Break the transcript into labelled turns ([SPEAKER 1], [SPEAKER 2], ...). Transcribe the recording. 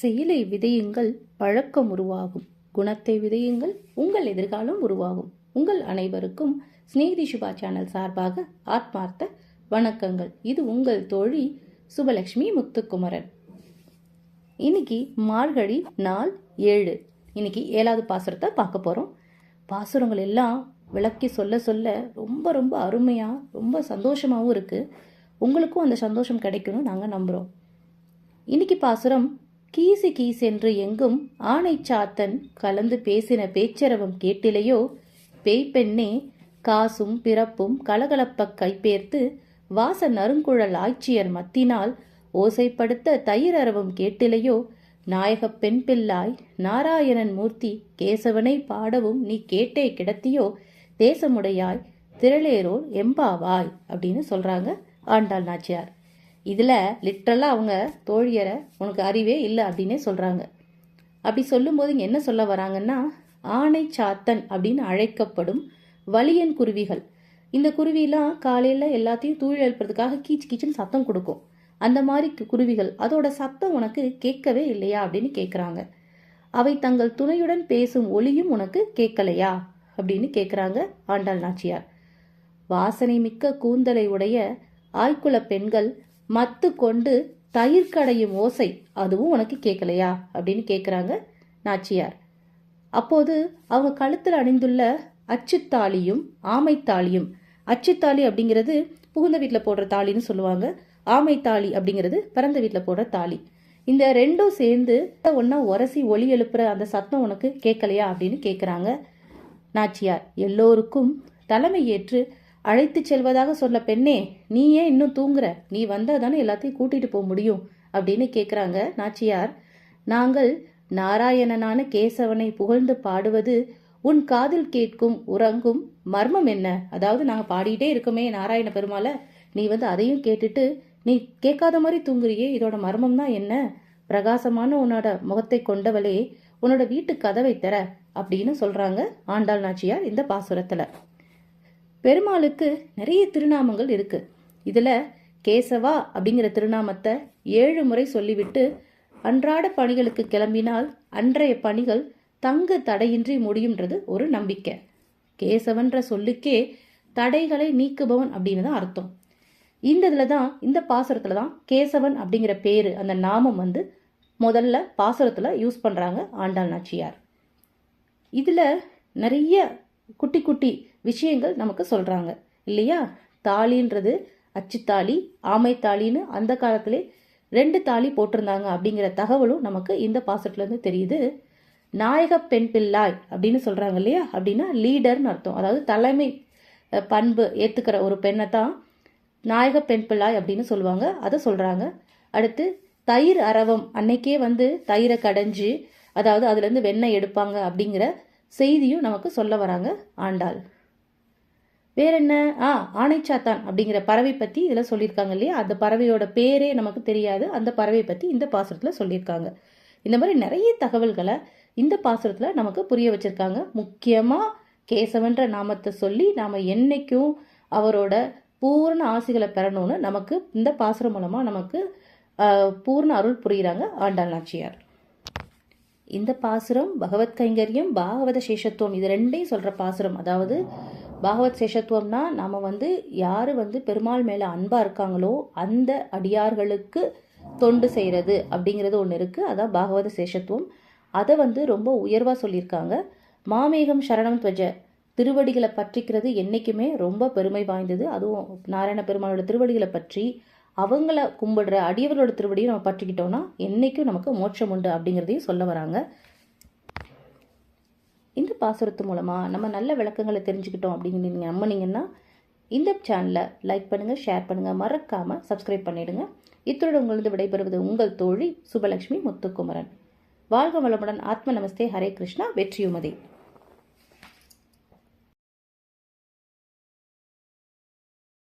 [SPEAKER 1] செயலை விதையுங்கள் பழக்கம் உருவாகும். குணத்தை விதையுங்கள் உங்கள் எதிர்காலம் உருவாகும். உங்கள் அனைவருக்கும் ஸ்நேகிதி சுபா சேனல் சார்பாக ஆத்மார்த்த வணக்கங்கள். இது உங்கள் தோழி சுபலக்ஷ்மி முத்துக்குமரன். இன்னைக்கு மார்கழி நாள் ஏழு. இன்னைக்கு ஏழாவது பாசுரத்தை பார்க்க போகிறோம் பாசுரங்கள் எல்லாம் விளக்கி சொல்ல சொல்ல ரொம்ப ரொம்ப அருமையாக ரொம்ப சந்தோஷமாகவும் இருக்குது உங்களுக்கும் அந்த சந்தோஷம் கிடைக்கணும் நாங்கள் நம்புகிறோம் இன்னைக்கு பாசுரம் கீசு கீசென்று எங்கும் ஆணை சாத்தன் கலந்து பேசின பேச்சரவம் கேட்டிலையோ? பேய்ப்பெண்ணே காசும் பிறப்பும் கலகலப்பக் கைப்பேர்த்து வாச நறுங்குழல் ஆய்ச்சியர் மத்தினால் ஓசைப்படுத்த தயிரரவம் கேட்டிலையோ? நாயகப் பெண் பிள்ளாய் நாராயணன் மூர்த்தி கேசவனை பாடவும் நீ கேட்டே கிடத்தியோ? தேசமுடையாய் திரளேரோல் எம்பாவாய் அப்படின்னு சொல்றாங்க ஆண்டாள் நாச்சியார். இதில் லிட்ரலாக அவங்க தோழியரை உனக்கு அறிவே இல்லை அப்படின்னே சொல்கிறாங்க அப்படி சொல்லும்போது இங்கே என்ன சொல்ல வராங்கன்னா ஆணை சாத்தன் அப்படின்னு அழைக்கப்படும் வலியன் குருவிகள். இந்த குருவிலாம் காலையில் எல்லாத்தையும் தூள் எழுப்புறதுக்காக கீச் கீச்சுன்னு சத்தம் கொடுக்கும். அந்த மாதிரி கு- குருவிகள் அதோட சத்தம் உனக்கு கேட்கவே இல்லையா அப்படின்னு கேட்குறாங்க அவை தங்கள் துணையுடன் பேசும் ஒளியும் உனக்கு கேட்கலையா அப்படின்னு கேட்குறாங்க ஆண்டாள் நாச்சியார். வாசனை மிக்க கூந்தலை உடைய ஆய்க்குல பெண்கள் மத்து கொண்டு தயிர் கடையும் ஓசை. அதுவும் உனக்கு கேட்கலையா? அப்படின்னு கேட்குறாங்க நாச்சியார். அப்போது அவங்க கழுத்தில் அணிந்துள்ள அச்சுத்தாலியும் ஆமைத்தாலியும் அச்சுத்தாலி அப்படிங்கிறது புகுந்த வீட்டில் போடுற தாலின்னு சொல்லுவாங்க. ஆமைத்தாலி அப்படிங்கிறது பிறந்த வீட்டில் போடுற தாலி. இந்த ரெண்டும் சேர்ந்து ஒன்றா உரசி ஒளி எழுப்புற அந்த சத்தம் உனக்கு கேட்கலையா அப்படின்னு கேட்குறாங்க நாச்சியார். எல்லோருக்கும் தலைமை ஏற்று அழைத்து செல்வதாக சொன்ன பெண்ணே நீ ஏன் இன்னும் தூங்குற? நீ வந்தால் தானே எல்லாத்தையும் கூட்டிட்டு போக முடியும்? அப்படின்னு கேட்குறாங்க நாச்சியார். நாங்கள் நாராயணனான கேசவனை புகழ்ந்து பாடுவது உன் காதில் கேட்கும் உறங்கும் மர்மம் என்ன? அதாவது நாங்கள் பாடிட்டே இருக்கோமே நாராயண பெருமாளை நீ வந்து அதையும் கேட்டுட்டு நீ கேட்காத மாதிரி தூங்குறியே இதோட மர்மம் தான் என்ன? பிரகாசமான உன்னோட முகத்தை கொண்டவளே உன்னோட வீட்டு கதவை தர அப்படின்னு சொல்றாங்க ஆண்டாள் நாச்சியார் இந்த பாசுரத்துல. பெருமாளுக்கு நிறைய திருநாமங்கள் இருக்கு. இதுல கேசவா அப்படிங்கிற திருநாமத்தை ஏழு முறை சொல்லிவிட்டு அன்றாட பணிகளுக்கு கிளம்பினால் அன்றைய பணிகள் தங்கு தடையின்றி முடியுன்றது ஒரு நம்பிக்கை. கேசவன்ற சொல்லுக்கே தடைகளை நீக்குபவன் அப்படின்னு தான் அர்த்தம். இந்த இதில் தான் இந்த பாசுரத்தில் தான் கேசவன் அப்படிங்கிற பேர் அந்த நாமம் வந்து முதல்ல பாசுரத்தில் யூஸ் பண்ணுறாங்க ஆண்டாள் நாச்சியார். இதில் நிறைய குட்டி குட்டி விஷயங்கள் நமக்கு சொல்கிறாங்க இல்லையா? தாலின்றது அச்சுத்தாலி ஆமைத்தாலின்னு அந்த காலத்திலே ரெண்டு தாலி போட்டிருந்தாங்க அப்படிங்கிற தகவலும் நமக்கு இந்த பாசத்துலேருந்து தெரியுது. நாயக பெண் பிள்ளாய் அப்படின்னு சொல்கிறாங்க இல்லையா? அப்படின்னா லீடர்னு அர்த்தம். அதாவது தலைமை பண்பு ஏற்றுக்கிற ஒரு பெண்ணை தான் நாயக பெண் பிள்ளாய் அப்படின்னு சொல்லுவாங்க. அதை சொல்கிறாங்க அடுத்து தயிர் அரவம். அன்னைக்கே வந்து தயிரை கடைஞ்சி அதாவது அதுலேருந்து வெண்ணெய் எடுப்பாங்க அப்படிங்கிற செய்தியும் நமக்கு சொல்ல வராங்க ஆண்டாள். வேற என்ன ஆ ஆனைச்சாத்தான் அப்படிங்கிற பறவை பற்றி இதில் சொல்லியிருக்காங்க இல்லையா? அந்த பறவையோட பேரே நமக்கு தெரியாது. அந்த பறவை பற்றி இந்த பாசுரத்தில் சொல்லியிருக்காங்க. இந்த மாதிரி நிறைய தகவல்களை இந்த பாசுரத்தில் நமக்கு புரிய வச்சிருக்காங்க. முக்கியமாக கேசவன்ற நாமத்தை சொல்லி நாம் என்னைக்கும் அவரோட பூர்ண ஆசிகளை பெறணும்னு நமக்கு இந்த பாசுரம் மூலமாக நமக்கு பூர்ண அருள் புரிகிறாங்க ஆண்டாள் நாச்சியார். இந்த பாசுரம் பகவத் கைங்கரியம் பாகவத சேஷத்துவம் இது ரெண்டையும் சொல்கிற பாசுரம். அதாவது பாகவத் சேஷத்துவம்னா நாம் வந்து யார் வந்து பெருமாள் மேலே அன்பாக இருக்காங்களோ அந்த அடியார்களுக்கு தொண்டு செய்கிறது அப்படிங்கிறது ஒன்று இருக்குது அதான் பாகவத சேஷத்துவம். அதை வந்து ரொம்ப உயர்வாக சொல்லியிருக்காங்க. மாமேகம் சரணம் துவஜ. திருவடிகளை பற்றிக்கிறது என்றைக்குமே ரொம்ப பெருமை வாய்ந்தது. அதுவும் நாராயண பெருமாளோட திருவடிகளை பற்றி அவங்கள கும்பிடுற அடியவர்களோட திருவடியும் நம்ம பற்றிக்கிட்டோம்னா என்றைக்கும் நமக்கு மோட்சம் உண்டு அப்படிங்கிறதையும் சொல்ல வராங்க. இந்த பாசுரத்து மூலமாக நம்ம நல்ல விளக்கங்களை தெரிஞ்சுக்கிட்டோம் அப்படின்னு நீங்கள் நம்பினீங்கன்னா இந்த சேனலை லைக் பண்ணுங்கள் ஷேர் பண்ணுங்கள் மறக்காமல் சப்ஸ்கிரைப் பண்ணிவிடுங்க இத்துடன் உங்களது விடைபெறுவது உங்கள் தோழி சுபலட்சுமி முத்துக்குமரன். வாழ்க வளமுடன். ஆத்ம நமஸ்தே. ஹரே கிருஷ்ணா. வெற்றியுமதி.